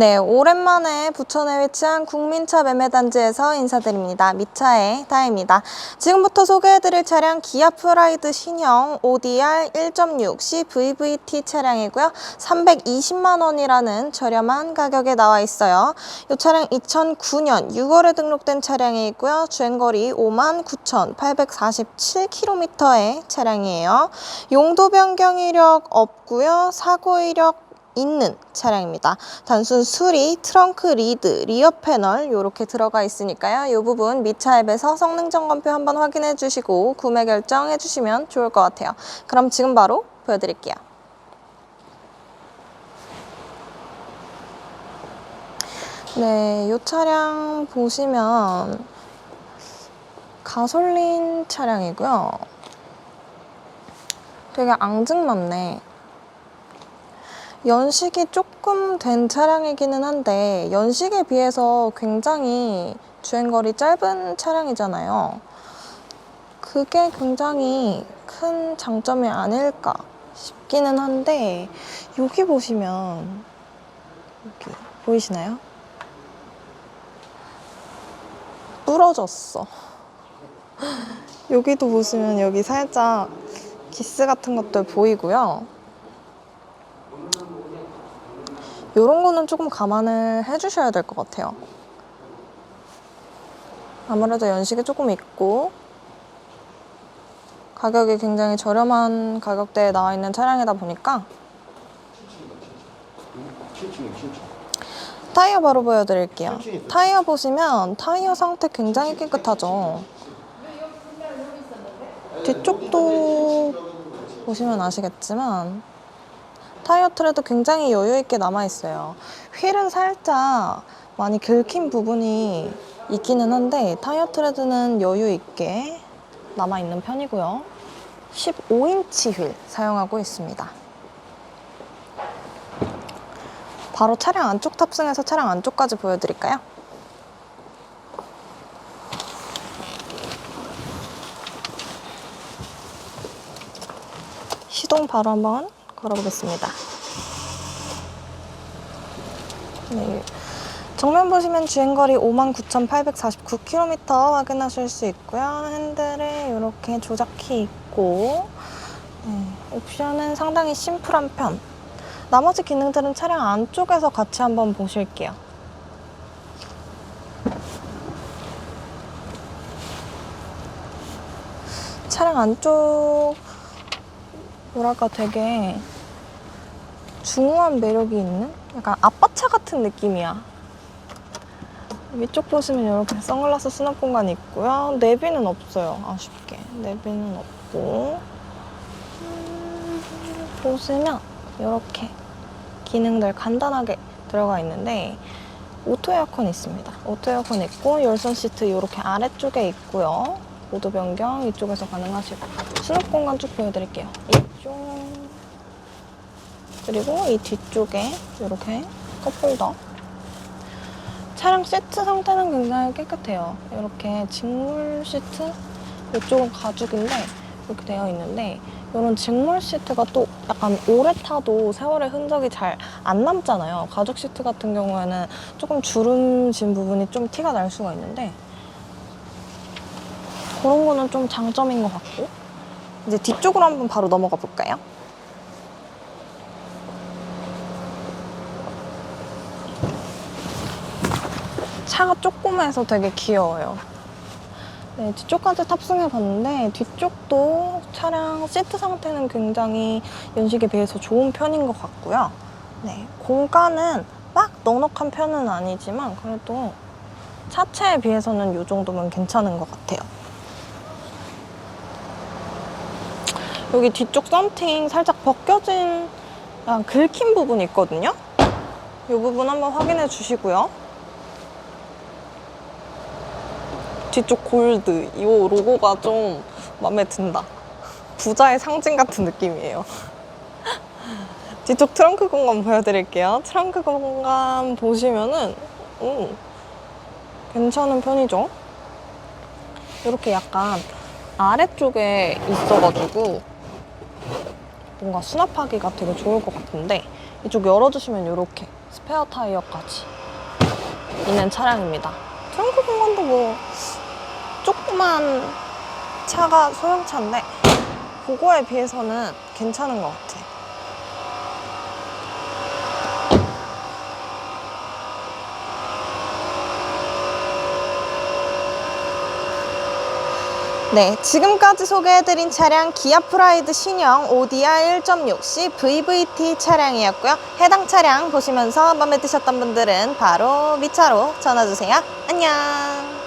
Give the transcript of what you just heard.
네, 오랜만에 부천에 위치한 국민차 매매단지에서 인사드립니다. 미차의 다혜입니다. 지금부터 소개해드릴 차량 기아 프라이드 신형 ODR 1.6 CVVT 차량이고요. 320만 원이라는 저렴한 가격에 나와 있어요. 이 차량 2009년 6월에 등록된 차량이고요. 주행거리 5만 9,847km의 차량이에요. 용도 변경 이력 없고요. 사고 이력 있는 차량입니다. 단순 수리, 트렁크 리드, 리어 패널 이렇게 들어가 있으니까요. 이 부분 미차 앱에서 성능 점검표 한번 확인해 주시고 구매 결정해 주시면 좋을 것 같아요. 그럼 지금 바로 보여드릴게요. 네, 이 차량 보시면 가솔린 차량이고요. 되게 앙증맞네. 연식이 조금 된 차량이기는 한데 연식에 비해서 굉장히 주행거리 짧은 차량이잖아요. 그게 굉장히 큰 장점이 아닐까 싶기는 한데 여기 보시면 여기 보이시나요? 부러졌어. 여기도 보시면 여기 살짝 기스 같은 것들 보이고요. 이런 거는 조금 감안을 해주셔야 될 것 같아요. 아무래도 연식이 조금 있고 가격이 굉장히 저렴한 가격대에 나와 있는 차량이다 보니까 7층이요, 7층. 타이어 바로 보여드릴게요. 타이어 보시면 타이어 상태 굉장히 깨끗하죠. 뒤쪽도 보시면 아시겠지만 타이어 트레도 굉장히 여유 있게 남아 있어요. 휠은 살짝 많이 긁힌 부분이 있기는 한데 타이어 트레드는 여유 있게 남아 있는 편이고요. 15인치 휠 사용하고 있습니다. 바로 차량 안쪽 탑승해서 차량 안쪽까지 보여드릴까요? 시동 바로 한번 걸어보겠습니다. 네. 정면 보시면 주행거리 59,849km 확인하실 수 있고요. 핸들에 이렇게 조작키 있고 네. 옵션은 상당히 심플한 편. 나머지 기능들은 차량 안쪽에서 같이 한번 보실게요. 차량 안쪽 뭐랄까 되게 중후한 매력이 있는 약간 아빠차 같은 느낌이야. 위쪽 보시면 이렇게 선글라스 수납 공간이 있고요. 내비는 없어요. 아쉽게 내비는 없고 음, 보시면 이렇게 기능들 간단하게 들어가 있는데 오토 에어컨 있습니다. 오토 에어컨 있고 열선 시트 이렇게 아래쪽에 있고요. 모드 변경 이쪽에서 가능하시고 수납 공간 쭉 보여드릴게요. 이쪽 그리고 이 뒤쪽에 이렇게 컵홀더 차량 시트 상태는 굉장히 깨끗해요. 이렇게 직물 시트 이쪽은 가죽인데 이렇게 되어 있는데 이런 직물 시트가 또 약간 오래 타도 세월의 흔적이 잘 안 남잖아요. 가죽 시트 같은 경우에는 조금 주름진 부분이 좀 티가 날 수가 있는데 그런 거는 좀 장점인 것 같고 이제 뒤쪽으로 한번 바로 넘어가 볼까요? 차가 조그매서 되게 귀여워요. 네, 뒤쪽까지 탑승해 봤는데 뒤쪽도 차량 시트 상태는 굉장히 연식에 비해서 좋은 편인 것 같고요. 네, 공간은 막 넉넉한 편은 아니지만 그래도 차체에 비해서는 이 정도면 괜찮은 것 같아요. 여기 뒤쪽 썬팅 살짝 벗겨진 약간 긁힌 부분이 있거든요. 이 부분 한번 확인해 주시고요. 뒤쪽 골드 이 로고가 좀 마음에 든다. 부자의 상징 같은 느낌이에요. 뒤쪽 트렁크 공간 보여드릴게요. 트렁크 공간 보시면은 음, 괜찮은 편이죠. 이렇게 약간 아래쪽에 있어가지고 뭔가 수납하기가 되게 좋을 것 같은데 이쪽 열어주시면 이렇게 스페어 타이어까지 있는 차량입니다. 트렁크 공간도 뭐 조그만 차가 소형차인데 그거에 비해서는 괜찮은 것 같아. 네, 지금까지 소개해드린 차량 기아 프라이드 신형 ODR 1.6C VVT 차량이었고요. 해당 차량 보시면서 마음에 드셨던 분들은 바로 밑차로 전화주세요. 안녕!